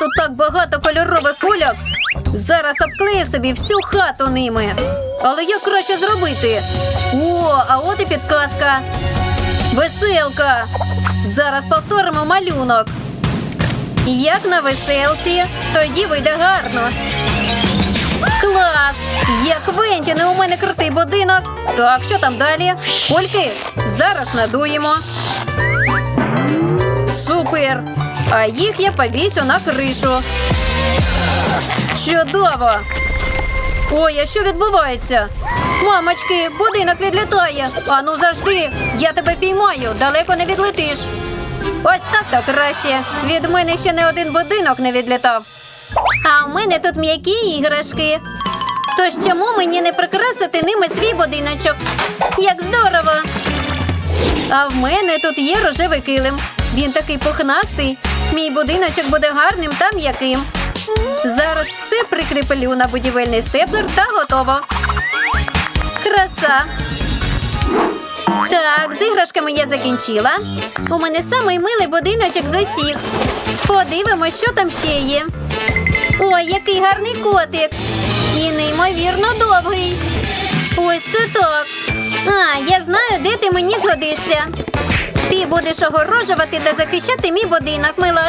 Тут так багато кольорових кульок. Зараз обклею собі всю хату ними. Але як краще зробити? О, а от і підказка. Веселка. Зараз повторимо малюнок. Як на веселці, тоді вийде гарно. Клас! Як Квентіне, у мене крутий будинок. Так, що там далі? Кульки? Зараз надуємо. Супер! А їх я повісю на кришу. Чудово! Ой, а що відбувається? Мамочки, будинок відлітає. Ану завжди. Я тебе піймаю, далеко не відлетиш. Ось так то краще. Від мене ще не один будинок не відлітав. А у мене тут м'які іграшки. Тож чому мені не прикрасити ними свій будиночок? Як здорово! А в мене тут є рожевий килим. Він такий пухнастий. Мій будиночок буде гарним та м'яким. Зараз все прикріплю на будівельний степлер та готово. Краса. Так, з іграшками я закінчила. У мене самий милий будиночок з усіх. Подивимось, що там ще є. Ой, який гарний котик. І неймовірно довгий. Ось це так. А, я знаю, де ти мені згодишся. Будеш огорожувати та захищати мій будинок, милашка.